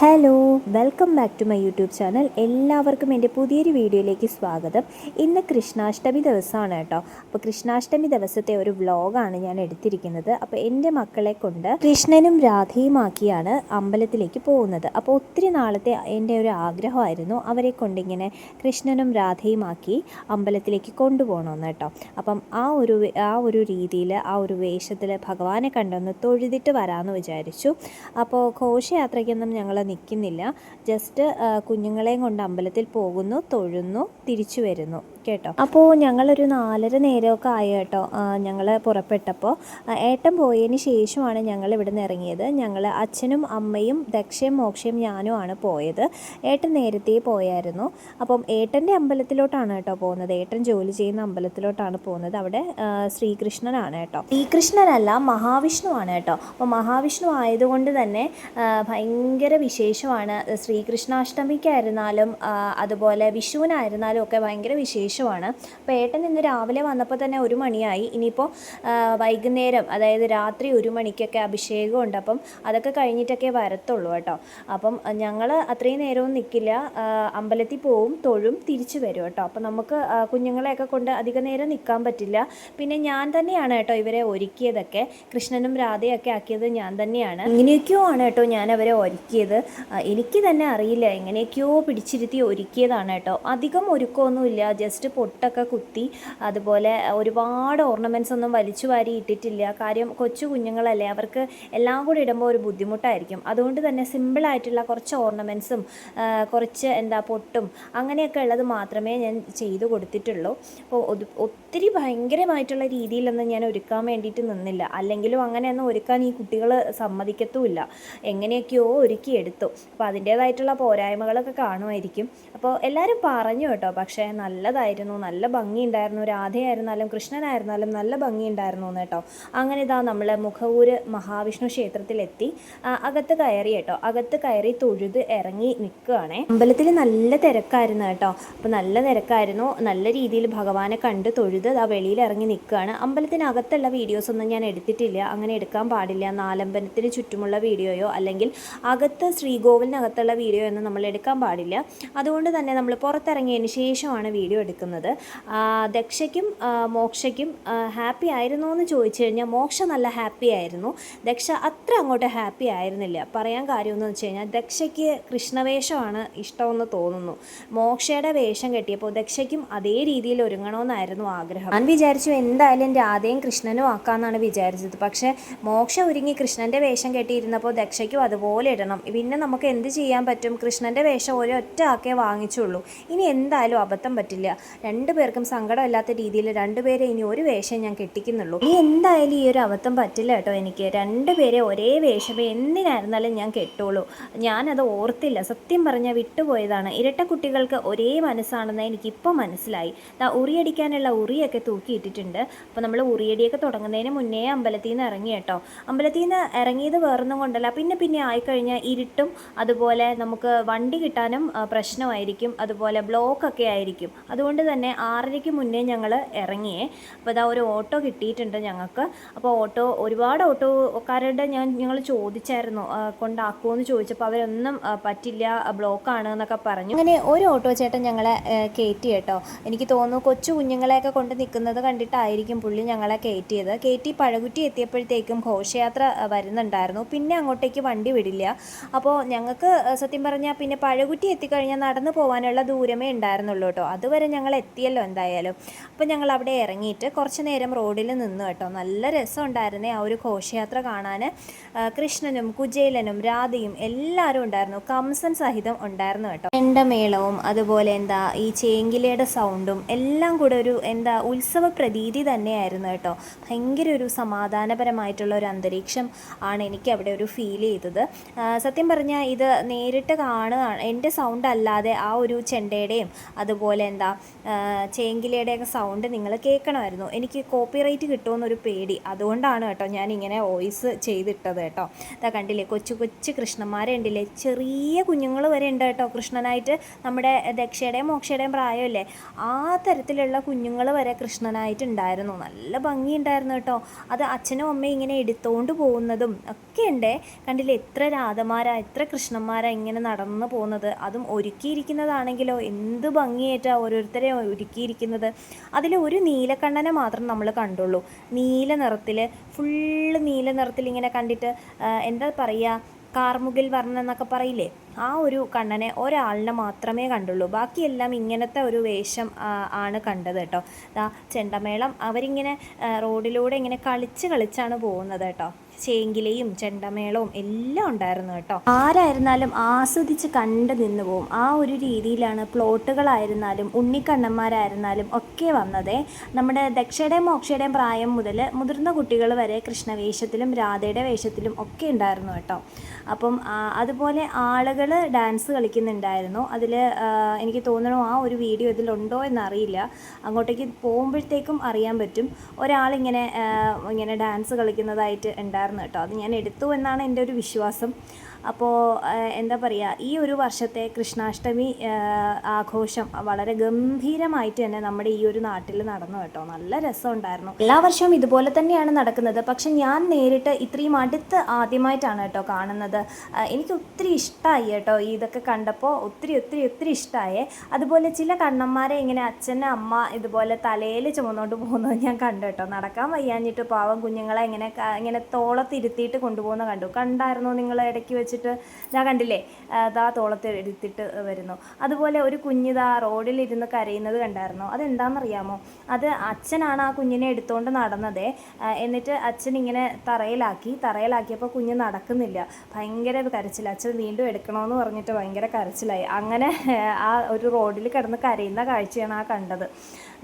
Hello welcome back to my YouTube channel എല്ലാവർക്കും എന്റെ പുതിയൊരു വീഡിയോയിലേക്ക് സ്വാഗതം. ഇന്ന് കൃഷ്ണാഷ്ടമി ദിവസമാണ് കേട്ടോ. അപ്പോൾ കൃഷ്ണാഷ്ടമി ദിവസത്തെ ഒരു വ്ലോഗാണ് ഞാൻ എടുത്തിരിക്കുന്നത്. അപ്പോൾ എന്റെ മക്കളെ കൊണ്ട് കൃഷ്ണനും രാധയുമാക്കിയാണ് അമ്പലത്തിലേക്ക് പോകുന്നത്. അപ്പോൾ ഒത്തിരി നാളത്തെ എന്റെ ഒരു ആഗ്രഹമായിരുന്നു അവരെ കൊണ്ടിങ്ങനെ കൃഷ്ണനും രാധയുമാക്കി അമ്പലത്തിലേക്ക് കൊണ്ടുപോകണമെന്ന് കേട്ടോ. അപ്പം ആ ഒരു ആ ഒരു രീതിയിൽ ആ ഒരു വേഷത്തിൽ ഭഗവാനെ കണ്ടൊന്ന് തൊഴുതിട്ട് വരാമെന്ന് വിചാരിച്ചു. അപ്പോൾ ഘോഷയാത്രയ്ക്കൊന്നും ഞങ്ങൾ നിൽക്കുന്നില്ല. ജസ്റ്റ് കുഞ്ഞുങ്ങളെയും കൊണ്ട് അമ്പലത്തിൽ പോകുന്നു തൊഴുന്നു തിരിച്ചു വരുന്നു. കേട്ടോ. അപ്പോൾ ഞങ്ങളൊരു നാലര നേരമൊക്കെ ആയി കേട്ടോ ഞങ്ങൾ പുറപ്പെട്ടപ്പോൾ ഏട്ടൻ പോയതിന് ശേഷമാണ് ഞങ്ങൾ ഇവിടെ നിന്ന് ഇറങ്ങിയത്. ഞങ്ങൾ അച്ഛനും അമ്മയും ദക്ഷയും മോക്ഷയും ഞാനും ആണ് പോയത്. ഏട്ടൻ നേരത്തെ പോയായിരുന്നു. അപ്പം ഏട്ടന്റെ അമ്പലത്തിലോട്ടാണ് കേട്ടോ പോകുന്നത്. ഏട്ടൻ ജോലി ചെയ്യുന്ന അമ്പലത്തിലോട്ടാണ് പോകുന്നത്. അവിടെ ശ്രീകൃഷ്ണനാണ് കേട്ടോ. ശ്രീകൃഷ്ണനല്ല മഹാവിഷ്ണുവാണ് കേട്ടോ. അപ്പോൾ മഹാവിഷ്ണു ആയതുകൊണ്ട് തന്നെ ഭയങ്കര വിശേഷമാണ്. ശ്രീകൃഷ്ണാഷ്ടമിക്കായിരുന്നാലും അതുപോലെ വിഷുവിനായിരുന്നാലും ഒക്കെ ഭയങ്കര വിശേഷമാണ്. അപ്പോൾ ഏട്ടൻ ഇന്ന് രാവിലെ വന്നപ്പോൾ തന്നെ ഒരു മണിയായി. ഇനിയിപ്പോൾ വൈകുന്നേരം അതായത് രാത്രി ഒരു മണിക്കൊക്കെ അഭിഷേകം ഉണ്ട്. അപ്പം അതൊക്കെ കഴിഞ്ഞിട്ടൊക്കെ വരത്തുള്ളൂ കേട്ടോ. അപ്പം ഞങ്ങൾ അത്രയും നേരവും നിൽക്കില്ല അമ്പലത്തിൽ പോവും തൊഴും തിരിച്ചു വരും കേട്ടോ. അപ്പം നമുക്ക് കുഞ്ഞുങ്ങളെയൊക്കെ കൊണ്ട് അധിക നേരം നിൽക്കാൻ പറ്റില്ല. പിന്നെ ഞാൻ തന്നെയാണ് കേട്ടോ ഇവരെ ഒരുക്കിയതൊക്കെ. കൃഷ്ണനും രാധയൊക്കെ ആക്കിയത് ഞാൻ തന്നെയാണ്. ഇങ്ങനെയൊക്കെയോ ആണ് കേട്ടോ ഞാൻ അവരെ ഒരുക്കിയത്. എനിക്ക് തന്നെ അറിയില്ല. എങ്ങനെയൊക്കെയോ പിടിച്ചിരുത്തി ഒരുക്കിയതാണ് കേട്ടോ. അധികം ഒരുക്കമൊന്നുമില്ല. ജസ്റ്റ് പൊട്ടൊക്കെ കുത്തി അതുപോലെ ഒരുപാട് ഓർണമെന്റ്സ് ഒന്നും വലിച്ചു വാരി ഇട്ടിട്ടില്ല. കാര്യം കൊച്ചു കുഞ്ഞുങ്ങളല്ലേ അവർക്ക് എല്ലാം കൂടി ഇടുമ്പോൾ ഒരു ബുദ്ധിമുട്ടായിരിക്കും. അതുകൊണ്ട് തന്നെ സിമ്പിളായിട്ടുള്ള കുറച്ച് ഓർണമെന്റ്സും കുറച്ച് എന്താ പൊട്ടും അങ്ങനെയൊക്കെ ഉള്ളത് മാത്രമേ ഞാൻ ചെയ്തു കൊടുത്തിട്ടുള്ളൂ. അപ്പോൾ ഒത്തിരി ഭയങ്കരമായിട്ടുള്ള രീതിയിലൊന്നും ഞാൻ ഒരുക്കാൻ വേണ്ടിയിട്ട് നിന്നില്ല. അല്ലെങ്കിലും അങ്ങനെയൊന്നും ഒരുക്കാൻ ഈ കുട്ടികൾ സമ്മതിക്കത്തുമില്ല. എങ്ങനെയൊക്കെയോ ഒരുക്കിയെടുത്തു അപ്പോൾ അതിന്റേതായിട്ടുള്ള പോരായ്മകളൊക്കെ കാണുമായിരിക്കും. അപ്പോൾ എല്ലാവരും പറഞ്ഞു കേട്ടോ പക്ഷേ നല്ലതായിരുന്നു നല്ല ഭംഗിയുണ്ടായിരുന്നു. രാധയായിരുന്നാലും കൃഷ്ണനായിരുന്നാലും നല്ല ഭംഗിയുണ്ടായിരുന്നു എന്ന് കേട്ടോ. അങ്ങനെ ഇതാ നമ്മൾ മുഖവൂര് മഹാവിഷ്ണു ക്ഷേത്രത്തിലെത്തി. അകത്ത് കയറി കേട്ടോ. അകത്ത് കയറി തൊഴുത് ഇറങ്ങി നിൽക്കുകയാണേ അമ്പലത്തിൽ നല്ല തിരക്കായിരുന്നു കേട്ടോ. അപ്പോൾ നല്ല തിരക്കായിരുന്നു. നല്ല രീതിയിൽ ഭഗവാനെ കണ്ട് തൊഴുത് ആ വെളിയിൽ ഇറങ്ങി നിൽക്കുകയാണ് അമ്പലത്തിനകത്തുള്ള വീഡിയോസ് ഒന്നും ഞാൻ എടുത്തിട്ടില്ല. അങ്ങനെ എടുക്കാൻ പാടില്ല. നാലമ്പലത്തിന് ചുറ്റുമുള്ള വീഡിയോയോ അല്ലെങ്കിൽ അകത്ത് ശ്രീകോവിലിനകത്തുള്ള വീഡിയോ ഒന്നും നമ്മൾ എടുക്കാൻ പാടില്ല. അതുകൊണ്ട് തന്നെ നമ്മൾ പുറത്തിറങ്ങിയതിന് ശേഷമാണ് വീഡിയോ എടുക്കുന്നത്. ആ, ദക്ഷയ്ക്കും മോക്ഷയ്ക്കും ഹാപ്പി ആയിരുന്നോ എന്ന് ചോദിച്ചു കഴിഞ്ഞാൽ മോക്ഷ നല്ല ഹാപ്പി ആയിരുന്നു. ദക്ഷ അത്ര അങ്ങോട്ട് ഹാപ്പി ആയിരുന്നില്ല. പറയാൻ കാര്യമെന്ന് വെച്ച് കഴിഞ്ഞാൽ ദക്ഷയ്ക്ക് കൃഷ്ണവേഷമാണ് ഇഷ്ടമെന്ന് തോന്നുന്നു. മോക്ഷയുടെ വേഷം കെട്ടിയപ്പോൾ ദക്ഷയ്ക്കും അതേ രീതിയിൽ ഒരുങ്ങണമെന്നായിരുന്നു ആഗ്രഹം. ഞാൻ വിചാരിച്ചു എന്തായാലും രാധയും കൃഷ്ണനും ആക്കാമെന്നാണ് വിചാരിച്ചത്. പക്ഷേ മോക്ഷ ഒരുങ്ങി കൃഷ്ണന്റെ വേഷം കെട്ടിയിരുന്നപ്പോൾ ദക്ഷയ്ക്കും അതുപോലെ ഇടണം. പിന്നെ നമുക്ക് എന്ത് ചെയ്യാൻ പറ്റും? കൃഷ്ണന്റെ വേഷം ഒരൊറ്റ ആക്കേ വാങ്ങിച്ചുള്ളൂ. ഇനി എന്തായാലും അബദ്ധം പറ്റില്ല. രണ്ടു പേർക്കും സങ്കടമില്ലാത്ത രീതിയിൽ രണ്ടുപേരെ ഇനി ഒരു വേഷം ഞാൻ കെട്ടിക്കുന്നുള്ളൂ. ഇനി എന്തായാലും ഈ ഒരു അബദ്ധം പറ്റില്ല കേട്ടോ എനിക്ക്. രണ്ടുപേരെ ഒരേ വേഷമേ എന്തിനായിരുന്നാലും ഞാൻ കെട്ടുള്ളൂ ഞാനത് ഓർത്തില്ല. സത്യം പറഞ്ഞാൽ വിട്ടുപോയതാണ്. ഇരട്ട കുട്ടികൾക്ക് ഒരേ മനസ്സാണെന്ന് എനിക്കിപ്പോൾ മനസ്സിലായി. ഉറിയടിക്കാനുള്ള ഉറിയൊക്കെ തൂക്കിയിട്ടിട്ടുണ്ട്. അപ്പോൾ നമ്മൾ ഉറിയടിയൊക്കെ തുടങ്ങുന്നതിന് മുന്നേ അമ്പലത്തിൽ നിന്ന് ഇറങ്ങി കേട്ടോ. അമ്പലത്തിൽ നിന്ന് ഇറങ്ങിയത് വേറൊന്നും കൊണ്ടല്ല. പിന്നെ പിന്നെ ആയിക്കഴിഞ്ഞാൽ ഇരുട്ടും. അതുപോലെ നമുക്ക് വണ്ടി കിട്ടാനും പ്രശ്നമായിരിക്കും. അതുപോലെ ബ്ലോക്കൊക്കെ ആയിരിക്കും. അതുകൊണ്ട് തന്നെ ആറരയ്ക്ക് മുന്നേ ഞങ്ങൾ ഇറങ്ങിയേ അപ്പോൾ ഇതാ ഒരു ഓട്ടോ കിട്ടിയിട്ടുണ്ട് ഞങ്ങൾക്ക്. അപ്പോൾ ഓട്ടോ ഒരുപാട് ഓട്ടോക്കാരുടെ ഞാൻ ഞങ്ങൾ ചോദിച്ചായിരുന്നു കൊണ്ടാക്കുമെന്ന് ചോദിച്ചപ്പോൾ അവരൊന്നും പറ്റില്ല ബ്ലോക്ക് ആണ് എന്നൊക്കെ പറഞ്ഞു. അങ്ങനെ ഒരു ഓട്ടോ ചേട്ടൻ ഞങ്ങളെ കയറ്റി കേട്ടോ. എനിക്ക് തോന്നുന്നു കൊച്ചു കുഞ്ഞുങ്ങളെയൊക്കെ കൊണ്ട് നിൽക്കുന്നത് കണ്ടിട്ടായിരിക്കും പുള്ളി ഞങ്ങളെ കയറ്റിയത് കയറ്റി പഴകുറ്റി എത്തിയപ്പോഴത്തേക്കും ഘോഷയാത്ര വരുന്നുണ്ടായിരുന്നു. പിന്നെ അങ്ങോട്ടേക്ക് വണ്ടി വിടില്ല. അപ്പോൾ ഞങ്ങൾക്ക് സത്യം പറഞ്ഞാൽ പിന്നെ പഴകുറ്റി എത്തിക്കഴിഞ്ഞാൽ നടന്നു പോകാനുള്ള ദൂരമേ ഉണ്ടായിരുന്നുള്ളൂ കേട്ടോ. അതുവരെ ഞങ്ങൾ എത്തിയല്ലോ എന്തായാലും. അപ്പോൾ ഞങ്ങൾ അവിടെ ഇറങ്ങിയിട്ട് കുറച്ച് നേരം റോഡിൽ നിന്നു കേട്ടോ. നല്ല രസമുണ്ടായിരുന്നേ ആ ഒരു ഘോഷയാത്ര കാണാൻ കൃഷ്ണനും കുജേലനും രാധയും എല്ലാവരും ഉണ്ടായിരുന്നു. കംസൻ സഹിതം ഉണ്ടായിരുന്നു കേട്ടോ. എണ്ടമേളവും അതുപോലെ എന്താ ഈ ചേങ്കിലയുടെ സൗണ്ടും എല്ലാം കൂടെ ഒരു എന്താ ഉത്സവ പ്രതീതി തന്നെയായിരുന്നു കേട്ടോ. ഭയങ്കര ഒരു സമാധാനപരമായിട്ടുള്ള ഒരു അന്തരീക്ഷം ആണ് എനിക്ക് അവിടെ ഒരു ഫീൽ ചെയ്തത്. സത്യം പറഞ്ഞാൽ ഇത് നേരിട്ട് കാണുകയാണ് എന്റെ സൗണ്ട് അല്ലാതെ ആ ഒരു ചെണ്ടയുടെയും അതുപോലെ എന്താ ചേങ്കിലയുടെയൊക്കെ സൗണ്ട് നിങ്ങൾ കേൾക്കണമായിരുന്നു. എനിക്ക് കോപ്പിറൈറ്റ് കിട്ടുമെന്നൊരു പേടി. അതുകൊണ്ടാണ് കേട്ടോ ഞാനിങ്ങനെ വോയിസ് ചെയ്തിട്ടത് കേട്ടോ. ഇതാ കണ്ടില്ലേ കൊച്ചു കൊച്ചു കൃഷ്ണന്മാരെ ഉണ്ടില്ലേ? ചെറിയ കുഞ്ഞുങ്ങൾ വരെ ഉണ്ട് കേട്ടോ കൃഷ്ണനായിട്ട്. നമ്മുടെ ദക്ഷയുടെയും മോക്ഷയുടെയും പ്രായമല്ലേ? ആ തരത്തിലുള്ള കുഞ്ഞുങ്ങൾ വരെ കൃഷ്ണനായിട്ടുണ്ടായിരുന്നു നല്ല ഭംഗിയുണ്ടായിരുന്നു കേട്ടോ. അത് അച്ഛനും അമ്മയും ഇങ്ങനെ എടുത്തുകൊണ്ട് പോകുന്നതും ഒക്കെ ഉണ്ട്. കണ്ടില്ലേ എത്ര രാധമാരാ എത്ര കൃഷ്ണന്മാരാ ഇങ്ങനെ നടന്നു പോകുന്നത്. അതും ഒരുക്കിയിരിക്കുന്നതാണെങ്കിലോ? എന്ത് ഭംഗിയായിട്ടാണ് ഓരോരുത്തരെ ഒരുക്കിയിരിക്കുന്നത്. അതിൽ ഒരു നീലക്കണ്ണനെ മാത്രം നമ്മൾ കണ്ടുള്ളൂ. നീല നിറത്തിൽ ഫുള്ള് നീല നിറത്തിൽ ഇങ്ങനെ കണ്ടിട്ട് എന്താ പറയുക കാർമുകിൽ വർണൻ എന്നൊക്കെ പറയില്ലേ? ആ ഒരു കണ്ണനെ ഒരാളിനെ മാത്രമേ കണ്ടുള്ളൂ. ബാക്കിയെല്ലാം ഇങ്ങനത്തെ ഒരു വേഷം ആണ് കണ്ടത് കേട്ടോ. ദാ ചെണ്ടമേളം അവരിങ്ങനെ റോഡിലൂടെ ഇങ്ങനെ കളിച്ച് കളിച്ചാണ് പോകുന്നത് കേട്ടോ. ചേങ്കിലയും ചെണ്ടമേളവും എല്ലാം ഉണ്ടായിരുന്നു കേട്ടോ. ആരായിരുന്നാലും ആസ്വദിച്ച് കണ്ടു നിന്ന് പോവും. ആ ഒരു രീതിയിലാണ് പ്ലോട്ടുകളായിരുന്നാലും ഉണ്ണിക്കണ്ണന്മാരായിരുന്നാലും ഒക്കെ വന്നത്. നമ്മുടെ ദക്ഷയുടെയും മോക്ഷയുടെയും പ്രായം മുതൽ മുതിർന്ന കുട്ടികൾ വരെ കൃഷ്ണവേഷത്തിലും രാധയുടെ വേഷത്തിലും ഒക്കെ ഉണ്ടായിരുന്നു കേട്ടോ. അപ്പം അതുപോലെ ആളുകൾ ഡാൻസ് കളിക്കുന്നുണ്ടായിരുന്നു. അതിൽ എനിക്ക് തോന്നണു ആ ഒരു വീഡിയോ ഇതിലുണ്ടോ എന്നറിയില്ല. അങ്ങോട്ടേക്ക് പോകുമ്പോഴത്തേക്കും അറിയാൻ പറ്റും. ഒരാളിങ്ങനെ ഇങ്ങനെ ഡാൻസ് കളിക്കുന്നതായിട്ട് ഉണ്ടായിരുന്നു കേട്ടോ. അത് ഞാൻ എടുത്തു എന്നാണ് എന്റെ ഒരു വിശ്വാസം. അപ്പോൾ എന്താ പറയുക ഈ ഒരു വർഷത്തെ കൃഷ്ണാഷ്ടമി ആഘോഷം വളരെ ഗംഭീരമായിട്ട് തന്നെ നമ്മുടെ ഈ ഒരു നാട്ടിൽ നടന്നു കേട്ടോ. നല്ല രസമുണ്ടായിരുന്നു. എല്ലാ വർഷവും ഇതുപോലെ തന്നെയാണ് നടക്കുന്നത്. പക്ഷെ ഞാൻ നേരിട്ട് ഇത്രയും അടുത്ത് ആദ്യമായിട്ടാണ് കേട്ടോ കാണുന്നത്. എനിക്ക് ഒത്തിരി ഇഷ്ടമായി കേട്ടോ ഇതൊക്കെ കണ്ടപ്പോൾ. ഒത്തിരി ഒത്തിരി ഒത്തിരി ഇഷ്ടമായേ അതുപോലെ ചില കണ്ണന്മാരെ ഇങ്ങനെ അച്ഛൻ അമ്മ ഇതുപോലെ തലയിൽ ചുമന്നുകൊണ്ട് പോകുന്നത് ഞാൻ കണ്ടു കേട്ടോ. നടക്കാൻ വയ്യാഞ്ഞിട്ട് പാവം കുഞ്ഞുങ്ങളെ ഇങ്ങനെ ഇങ്ങനെ തോളത്തിരുത്തിയിട്ട് കൊണ്ടുപോകുന്ന കണ്ടു. കണ്ടായിരുന്നു നിങ്ങൾ ഇടയ്ക്ക് വെച്ചിട്ട്? ഞാൻ കണ്ടില്ലേ? അതാ തോളത്തിരുത്തിയിട്ട് വരുന്നു. അതുപോലെ ഒരു കുഞ്ഞിതാ റോഡിലിരുന്ന് കരയുന്നത് കണ്ടായിരുന്നു? അതെന്താണെന്നറിയാമോ? അത് അച്ഛനാണ് ആ കുഞ്ഞിനെ എടുത്തുകൊണ്ട് നടന്നത്. എന്നിട്ട് അച്ഛൻ ഇങ്ങനെ തറയിലാക്കി തറയിലാക്കിയപ്പോൾ കുഞ്ഞ് നടക്കുന്നില്ല. ഭയങ്കര കരച്ചിൽ അച്ഛൻ വീണ്ടും എടുക്കണമെന്ന് പറഞ്ഞിട്ട് ഭയങ്കര കരച്ചിലായി. അങ്ങനെ ആ ഒരു റോഡിൽ കിടന്ന് കരയുന്ന കാഴ്ചയാണ് ആ കണ്ടത്.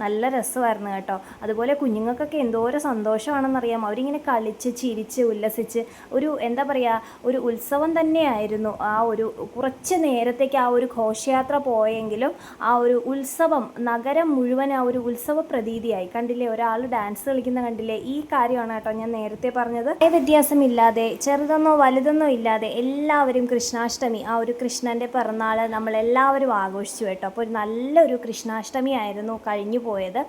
നല്ല രസമായിരുന്നു കേട്ടോ. അതുപോലെ കുഞ്ഞുങ്ങൾക്കൊക്കെ എന്തോരം സന്തോഷമാണെന്നറിയാം അവരിങ്ങനെ കളിച്ച് ചിരിച്ച് ഉല്ലസിച്ച് ഒരു എന്താ പറയുക ഒരു ഉത്സവം തന്നെയായിരുന്നു ആ ഒരു കുറച്ച് നേരത്തേക്ക് ആ ഒരു ഘോഷയാത്ര പോയെങ്കിലും ആ ഒരു ഉത്സവം നഗരം മുഴുവൻ ആ ഒരു ഉത്സവ പ്രതീതിയായി. കണ്ടില്ലേ ഒരാൾ ഡാൻസ് കളിക്കുന്ന കണ്ടില്ലേ? ഈ കാര്യമാണ് കേട്ടോ ഞാൻ നേരത്തെ പറഞ്ഞത്. വ്യത്യാസമില്ലാതെ ചെറുതെന്നോ വലുതെന്നോ ഇല്ലാതെ എല്ലാവരും കൃഷ്ണാഷ്ടമി ആ ഒരു കൃഷ്ണന്റെ പിറന്നാൾ നമ്മളെല്ലാവരും ആഘോഷിച്ചു കേട്ടോ. അപ്പോൾ ഒരു നല്ലൊരു കൃഷ്ണാഷ്ടമി ആയിരുന്നു കഴിഞ്ഞു പോയത്.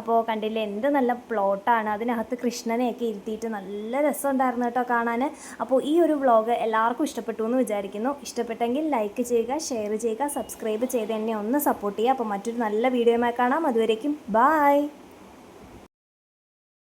അപ്പോൾ കണ്ടില്ലേ എന്ത് നല്ല പ്ലോട്ടാണ് അതിനകത്ത് കൃഷ്ണനെയൊക്കെ ഇരുത്തിയിട്ട് നല്ല രസമുണ്ടായിരുന്നു കേട്ടോ കാണാൻ അപ്പോൾ ഈ ഒരു വ്ലോഗ് എല്ലാവർക്കും ഇഷ്ടപ്പെട്ടു എന്ന് വിചാരിക്കുന്നു. ഇഷ്ടപ്പെട്ടെങ്കിൽ ലൈക്ക് ചെയ്യുക ഷെയർ ചെയ്യുക സബ്സ്ക്രൈബ് ചെയ്ത് എന്നെ ഒന്ന് സപ്പോർട്ട് ചെയ്യുക. അപ്പോൾ മറ്റൊരു നല്ല വീഡിയോയുമായി കാണാം. അതുവരേക്കും ബായ്